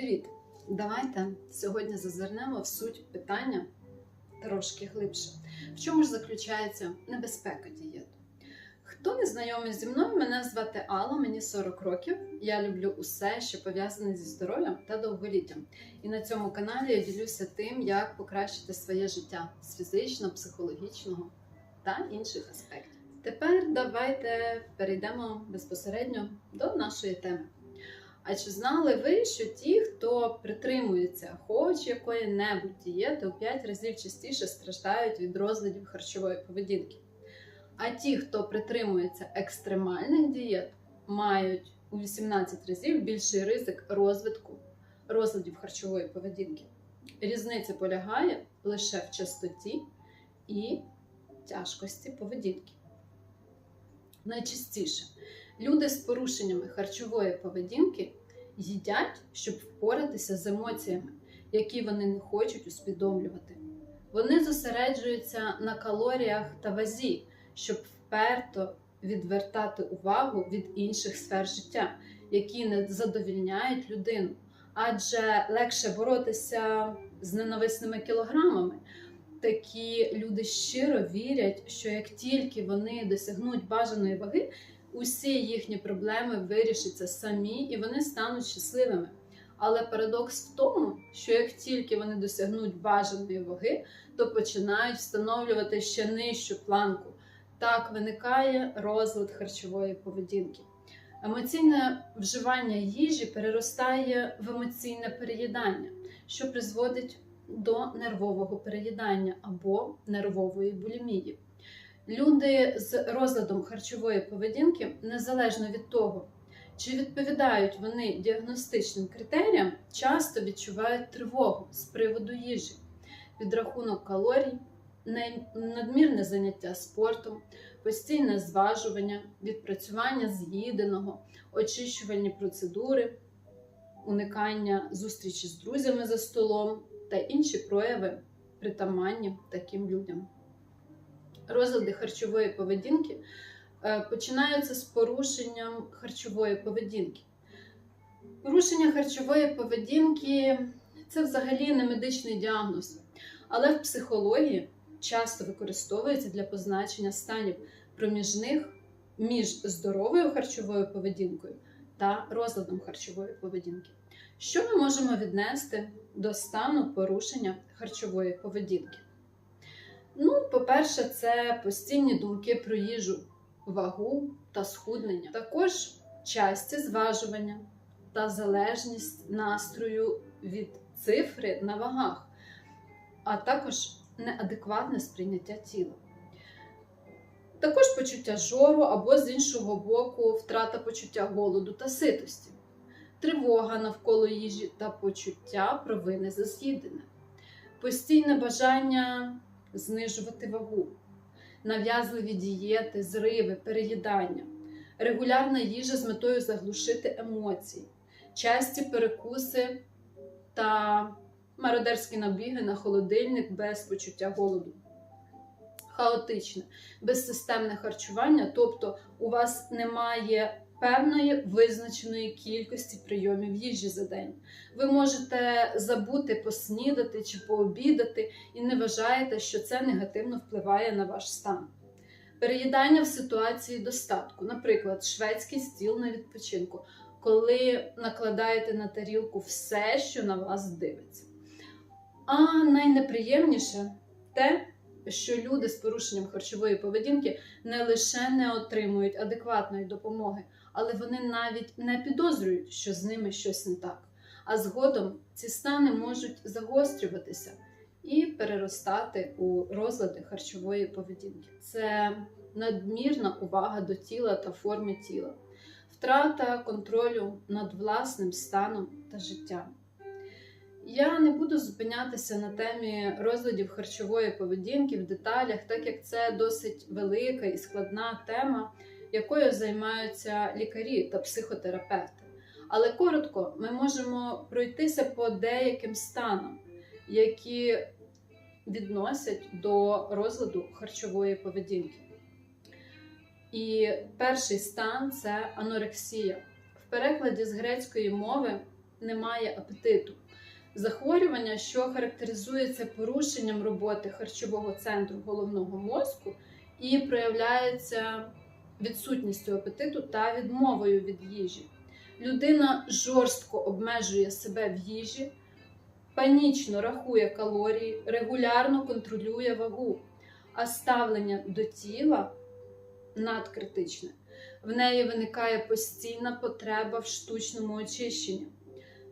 Привіт! Давайте сьогодні зазирнемо в суть питання трошки глибше. В чому ж заключається небезпека дієти? Хто не знайомий зі мною, мене звати Алла, мені 40 років. Я люблю усе, що пов'язане зі здоров'ям та довголіттям. І на цьому каналі я ділюся тим, як покращити своє життя з фізичного, психологічного та інших аспектів. Тепер давайте перейдемо безпосередньо до нашої теми. А чи знали ви, що ті, хто притримується хоч якої-небудь дієти, у 5 разів частіше страждають від розладів харчової поведінки? А ті, хто притримується екстремальних дієт, мають у 18 разів більший ризик розвитку розладів харчової поведінки. Різниця полягає лише в частоті і тяжкості поведінки. Найчастіше люди з порушеннями харчової поведінки їдять, щоб впоратися з емоціями, які вони не хочуть усвідомлювати. Вони зосереджуються на калоріях та вазі, щоб вперто відвертати увагу від інших сфер життя, які не задовільняють людину. Адже легше боротися з ненависними кілограмами. Такі люди щиро вірять, що як тільки вони досягнуть бажаної ваги, усі їхні проблеми вирішаться самі і вони стануть щасливими. Але парадокс в тому, що як тільки вони досягнуть бажаної ваги, то починають встановлювати ще нижчу планку. Так виникає розлад харчової поведінки. Емоційне вживання їжі переростає в емоційне переїдання, що призводить до нервового переїдання або нервової булімії. Люди з розладом харчової поведінки, незалежно від того, чи відповідають вони діагностичним критеріям, часто відчувають тривогу з приводу їжі, підрахунок калорій, надмірне заняття спортом, постійне зважування, відпрацювання з'їденого, очищувальні процедури, уникання зустрічі з друзями за столом та інші прояви притаманні таким людям. Розлади харчової поведінки е, починаються з порушенням харчової поведінки. Порушення харчової поведінки це взагалі не медичний діагноз, але в психології часто використовується для позначення станів проміжних між здоровою харчовою поведінкою та розладом харчової поведінки. Що ми можемо віднести до стану порушення харчової поведінки? Ну, по-перше, це постійні думки про їжу, вагу та схуднення. Також часті зважування та залежність настрою від цифри на вагах, а також неадекватне сприйняття тіла. Також почуття жору або з іншого боку втрата почуття голоду та ситості, тривога навколо їжі та почуття провини за з'їдене, постійне бажання знижувати вагу, нав'язливі дієти, зриви, переїдання, регулярна їжа з метою заглушити емоції, часті перекуси та мародерські набіги на холодильник без почуття голоду. Хаотичне, безсистемне харчування, тобто у вас немає певної визначеної кількості прийомів їжі за день. Ви можете забути поснідати чи пообідати і не вважаєте, що це негативно впливає на ваш стан. Переїдання в ситуації достатку, наприклад, шведський стіл на відпочинку, коли накладаєте на тарілку все, що на вас дивиться. А найнеприємніше те, що люди з порушенням харчової поведінки не лише не отримують адекватної допомоги, але вони навіть не підозрюють, що з ними щось не так. А згодом ці стани можуть загострюватися і переростати у розлади харчової поведінки. Це надмірна увага до тіла та форми тіла, втрата контролю над власним станом та життям. Я не буду зупинятися на темі розладів харчової поведінки в деталях, так як це досить велика і складна тема, якою займаються лікарі та психотерапевти. Але коротко, ми можемо пройтися по деяким станам, які відносять до розладу харчової поведінки. І перший стан це анорексія. В перекладі з грецької мови немає апетиту. Захворювання, що характеризується порушенням роботи харчового центру головного мозку і проявляється відсутністю апетиту та відмовою від їжі. Людина жорстко обмежує себе в їжі, панічно рахує калорії, регулярно контролює вагу, а ставлення до тіла надкритичне. В неї виникає постійна потреба в штучному очищенні.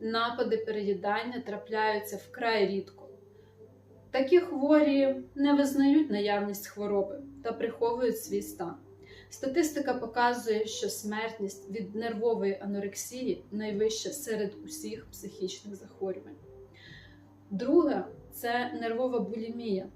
Напади переїдання трапляються вкрай рідко. Такі хворі не визнають наявність хвороби та приховують свій стан. Статистика показує, що смертність від нервової анорексії найвища серед усіх психічних захворювань. Друге це нервова булімія.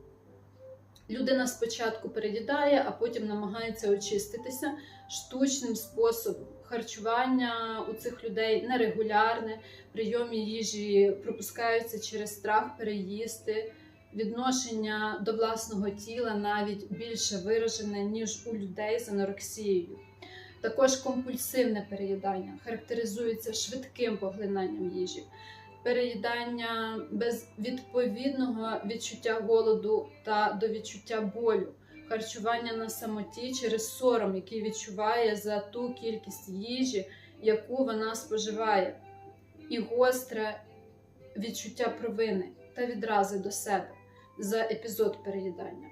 Людина спочатку переїдає, а потім намагається очиститися штучним способом. Харчування у цих людей нерегулярне, прийомі їжі пропускаються через страх переїсти, відношення до власного тіла навіть більше виражене, ніж у людей з анорексією. Також компульсивне переїдання характеризується швидким поглинанням їжі, переїдання без відповідного відчуття голоду та до відчуття болю, харчування на самоті через сором, який відчуває за ту кількість їжі, яку вона споживає, і гостре відчуття провини та відрази до себе за епізод переїдання.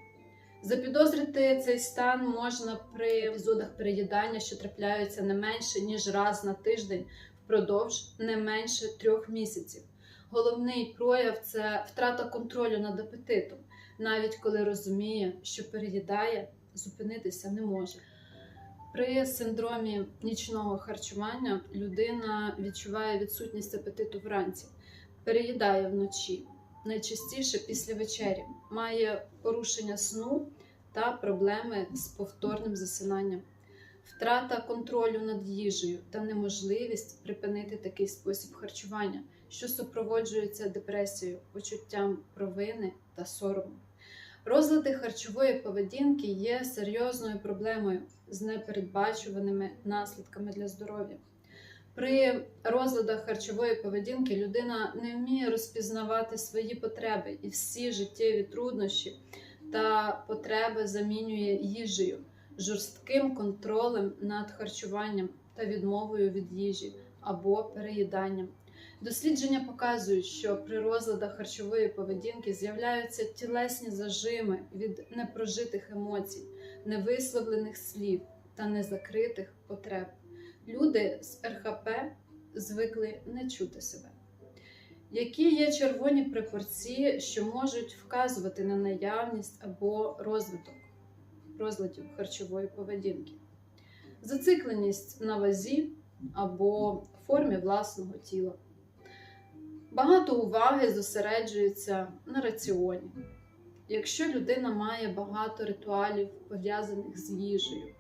Запідозрити цей стан можна при епізодах переїдання, що трапляються не менше ніж раз на тиждень впродовж не менше трьох місяців. Головний прояв це втрата контролю над апетитом, навіть коли розуміє, що переїдає, зупинитися не може. При синдромі нічного харчування людина відчуває відсутність апетиту вранці, переїдає вночі, найчастіше після вечері, має порушення сну та проблеми з повторним засинанням, втрата контролю над їжею та неможливість припинити такий спосіб харчування, що супроводжується депресією, почуттям провини та сорому. Розлади харчової поведінки є серйозною проблемою з непередбачуваними наслідками для здоров'я. При розладах харчової поведінки людина не вміє розпізнавати свої потреби і всі життєві труднощі та потреби замінює їжею, жорстким контролем над харчуванням та відмовою від їжі або переїданням. Дослідження показують, що при розладах харчової поведінки з'являються тілесні зажими від непрожитих емоцій, невисловлених слів та незакритих потреб. Люди з РХП звикли не чути себе. Які є червоні препорції, що можуть вказувати на наявність або розвиток розладів харчової поведінки? Зацикленість на вазі або формі власного тіла. Багато уваги зосереджується на раціоні. Якщо людина має багато ритуалів, пов'язаних з їжею,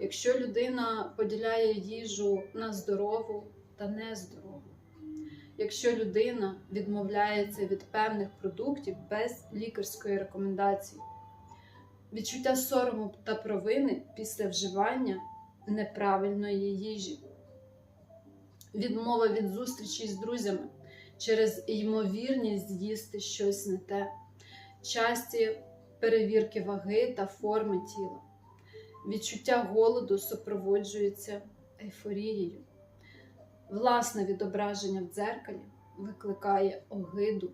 якщо людина поділяє їжу на здорову та нездорову, якщо людина відмовляється від певних продуктів без лікарської рекомендації, відчуття сорому та провини після вживання неправильної їжі, відмова від зустрічі з друзями через ймовірність з'їсти щось не те, часті перевірки ваги та форми тіла. Відчуття голоду супроводжується ейфорією. Власне відображення в дзеркалі викликає огиду,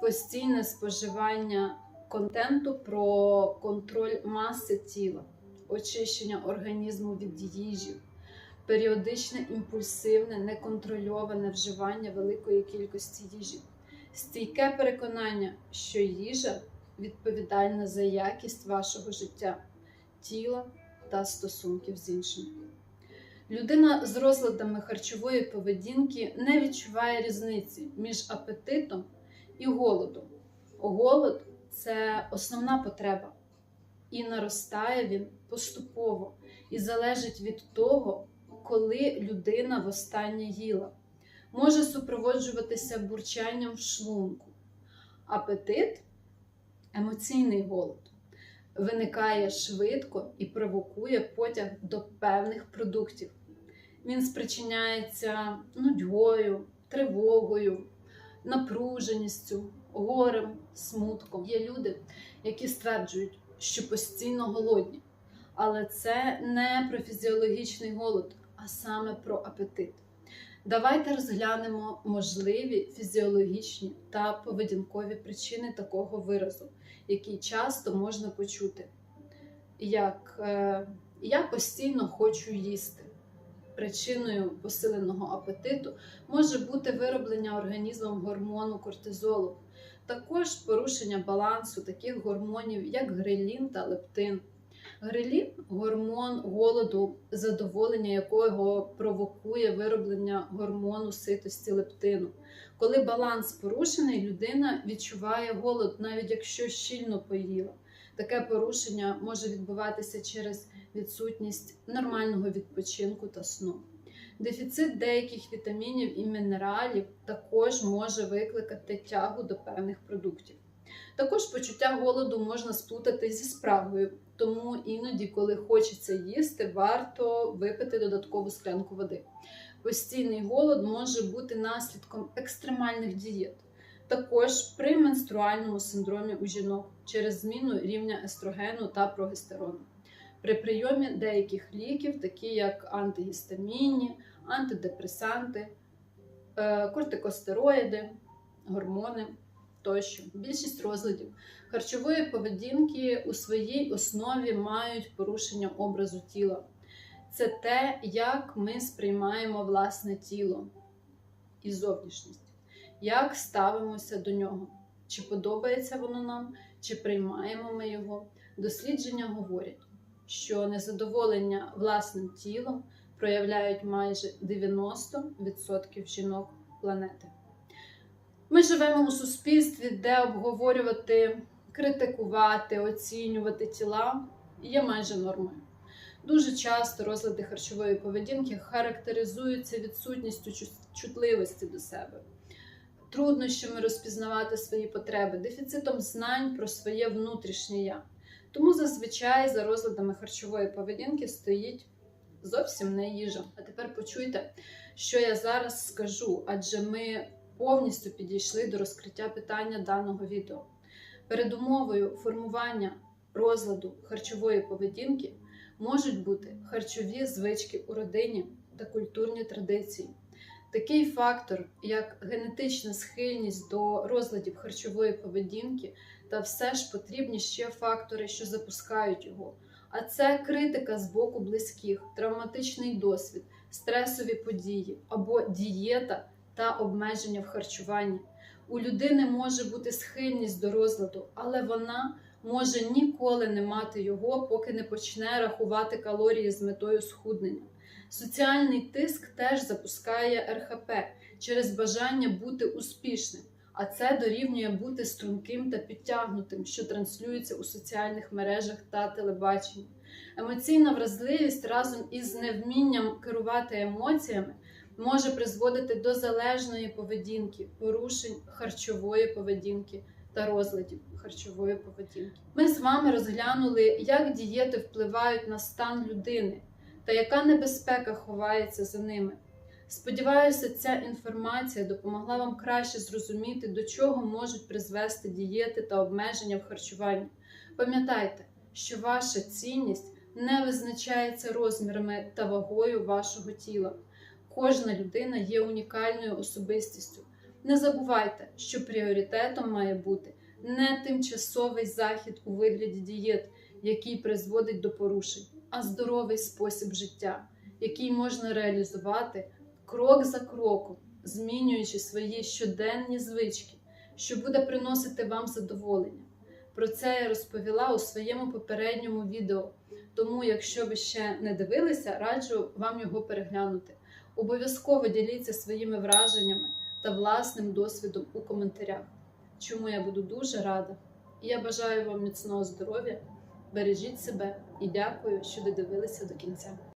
постійне споживання контенту про контроль маси тіла, очищення організму від їжі, періодичне імпульсивне, неконтрольоване вживання великої кількості їжі, стійке переконання, що їжа відповідальна за якість вашого життя, тіла та стосунків з іншими. Людина з розладами харчової поведінки не відчуває різниці між апетитом і голодом. Голод це основна потреба, і наростає він поступово і залежить від того, коли людина востаннє їла. Може супроводжуватися бурчанням в шлунку. Апетит емоційний голод. Виникає швидко і провокує потяг до певних продуктів. Він спричиняється нудьгою, тривогою, напруженістю, горем, смутком. Є люди, які стверджують, що постійно голодні, але це не про фізіологічний голод, а саме про апетит. Давайте розглянемо можливі фізіологічні та поведінкові причини такого виразу, які часто можна почути. Як е, я постійно хочу їсти. Причиною посиленого апетиту може бути вироблення організмом гормону кортизолу, також порушення балансу таких гормонів, як грелін та лептин. Грелін гормон голоду, задоволення якого провокує вироблення гормону ситості лептину. Коли баланс порушений, людина відчуває голод, навіть якщо щільно поїла. Таке порушення може відбуватися через відсутність нормального відпочинку та сну. Дефіцит деяких вітамінів і мінералів також може викликати тягу до певних продуктів. Також почуття голоду можна сплутати зі спрагою, тому іноді, коли хочеться їсти, варто випити додаткову склянку води. Постійний голод може бути наслідком екстремальних дієт, також при менструальному синдромі у жінок через зміну рівня естрогену та прогестерону. При прийомі деяких ліків, такі як антигістамінні, антидепресанти, е, кортикостероїди, гормони тощо. Більшість розладів харчової поведінки у своїй основі мають порушення образу тіла. Це те, як ми сприймаємо власне тіло і зовнішність, як ставимося до нього, чи подобається воно нам, чи приймаємо ми його. Дослідження говорять, що незадоволення власним тілом проявляють майже 90% жінок планети. Ми живемо у суспільстві, де обговорювати, критикувати, оцінювати тіла є майже нормою. Дуже часто розлади харчової поведінки характеризуються відсутністю чутливості до себе, труднощами розпізнавати свої потреби, дефіцитом знань про своє внутрішнє я. Тому зазвичай за розладами харчової поведінки стоїть зовсім не їжа. А тепер почуйте, що я зараз скажу, адже ми повністю підійшли до розкриття питання даного відео. Передумовою формування розладу харчової поведінки можуть бути харчові звички у родині та культурні традиції. Такий фактор, як генетична схильність до розладів харчової поведінки, та все ж потрібні ще фактори, що запускають його. А це критика з боку близьких, травматичний досвід, стресові події або дієта та обмеження в харчуванні. У людини може бути схильність до розладу, але вона може ніколи не мати його, поки не почне рахувати калорії з метою схуднення. Соціальний тиск теж запускає РХП через бажання бути успішним, а це дорівнює бути струнким та підтягнутим, що транслюється у соціальних мережах та телебаченні. Емоційна вразливість разом із невмінням керувати емоціями може призводити до залежної поведінки, порушень харчової поведінки та розладів харчової поведінки. Ми з вами розглянули, як дієти впливають на стан людини та яка небезпека ховається за ними. Сподіваюся, ця інформація допомогла вам краще зрозуміти, до чого можуть призвести дієти та обмеження в харчуванні. Пам'ятайте, що ваша цінність не визначається розмірами та вагою вашого тіла. Кожна людина є унікальною особистістю. Не забувайте, що пріоритетом має бути не тимчасовий захід у вигляді дієт, який призводить до порушень, а здоровий спосіб життя, який можна реалізувати крок за кроком, змінюючи свої щоденні звички, що буде приносити вам задоволення. Про це я розповіла у своєму попередньому відео. Тому, якщо ви ще не дивилися, раджу вам його переглянути. Обов'язково діліться своїми враженнями та власним досвідом у коментарях, чому я буду дуже рада. І я бажаю вам міцного здоров'я, бережіть себе і дякую, що додивилися до кінця.